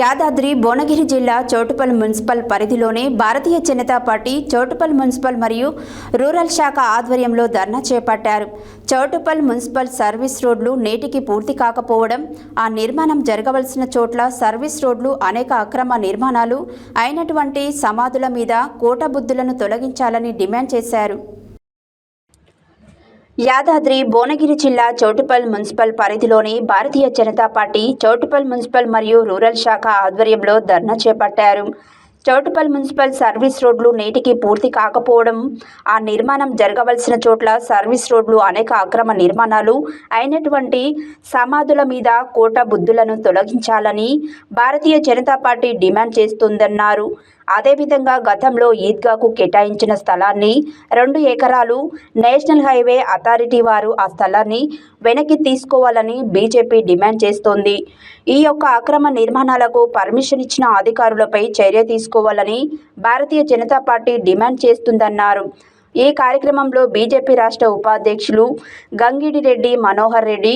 యాదాద్రి భువనగిరి జిల్లా చౌటుపల్ మున్సిపల్ పరిధిలోని Bharatiya Janata party Choutuppal municipal మరియు రూరల్ శాఖ ఆధ్వర్యంలో ధర్నా చేపట్టారు. చౌటుపల్ మున్సిపల్ సర్వీస్ రోడ్లు నేటికి పూర్తి కాకపోవడం ఆ నిర్మాణం జరగవలసిన చోట్ల సర్వీస్ రోడ్లు అనేక అక్రమ నిర్మాణాలు అయినటువంటి సమాధుల మీద కోటబుద్ధులను తొలగించాలని డిమాండ్ చేశారు. యాదాద్రి భువనగిరి జిల్లా చౌటుపల్ మున్సిపల్ పరిధిలోని భారతీయ జనతా పార్టీ చౌటుపల్ మున్సిపల్ మరియు రూరల్ శాఖ ఆధ్వర్యంలో ధర్నా చేపట్టారు. చౌటుపల్ మున్సిపల్ సర్వీస్ రోడ్లు నేటికి పూర్తి కాకపోవడం ఆ నిర్మాణం జరగవలసిన చోట్ల సర్వీస్ రోడ్లు అనేక అక్రమ నిర్మాణాలు అయినటువంటి సమాధుల మీద కోట బుద్ధులను తొలగించాలని భారతీయ జనతా పార్టీ డిమాండ్ చేస్తుందన్నారు. అదేవిధంగా గతంలో ఈద్గాకు కేటాయించిన స్థలాన్ని రెండు ఎకరాలు నేషనల్ హైవే అథారిటీ వారు ఆ స్థలాన్ని వెనక్కి తీసుకోవాలని బీజేపీ డిమాండ్ చేస్తోంది. ఈ యొక్క అక్రమ నిర్మాణాలకు పర్మిషన్ ఇచ్చిన అధికారులపై చర్య తీసుకోవాలని భారతీయ జనతా పార్టీ డిమాండ్ చేస్తుందన్నారు. ఈ కార్యక్రమంలో బీజేపీ రాష్ట్ర ఉపాధ్యక్షులు గంగిడిరెడ్డి మనోహర్ రెడ్డి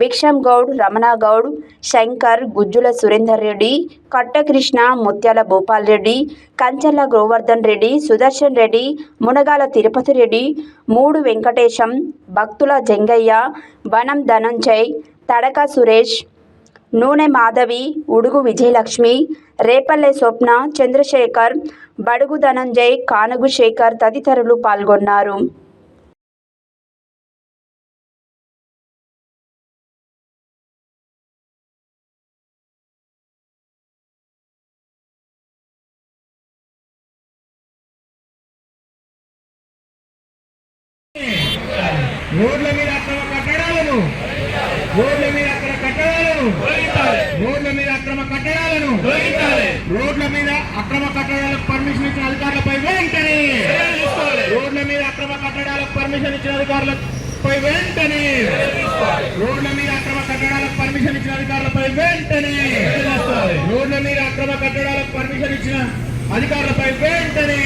భిక్షం గౌడ్ రమణ గౌడ్ శంకర్ గుజ్జుల సురేందర్ రెడ్డి కట్టకృష్ణ ముత్యాల భూపాల్ రెడ్డి కంచర్ల గోవర్ధన్ రెడ్డి సుదర్శన్ రెడ్డి మునగాల తిరుపతి రెడ్డి మూడు వెంకటేశం భక్తుల జంగయ్య బనం ధనంజయ్ తడక సురేష్ నూనె మాధవి ఉడుగు విజయలక్ష్మి రేపల్లె స్వప్న చంద్రశేఖర్ బడుగు ధనంజయ్ కానుగు శేఖర్ తదితరులు పాల్గొన్నారు. రోడ్ల మీద అక్రమ కట్టడాలను రోడ్ల మీద అక్రమ కట్టడాలను రోడ్ల మీద అక్రమ కట్టడాలను రోడ్ల మీద అక్రమ కట్టడాలకు పర్మిషన్ ఇచ్చిన అధికారులపై వెంటనే రోడ్ల మీద అక్రమ కట్టడాలకు పర్మిషన్ ఇచ్చిన అధికారులపై వెంటనే రోడ్ల మీద అక్రమ కట్టడాలకు పర్మిషన్ ఇచ్చిన అధికారులపై వెంటనే రోడ్ల మీద అక్రమ కట్టడాలకు పర్మిషన్ ఇచ్చిన అధికారులపై వెంటనే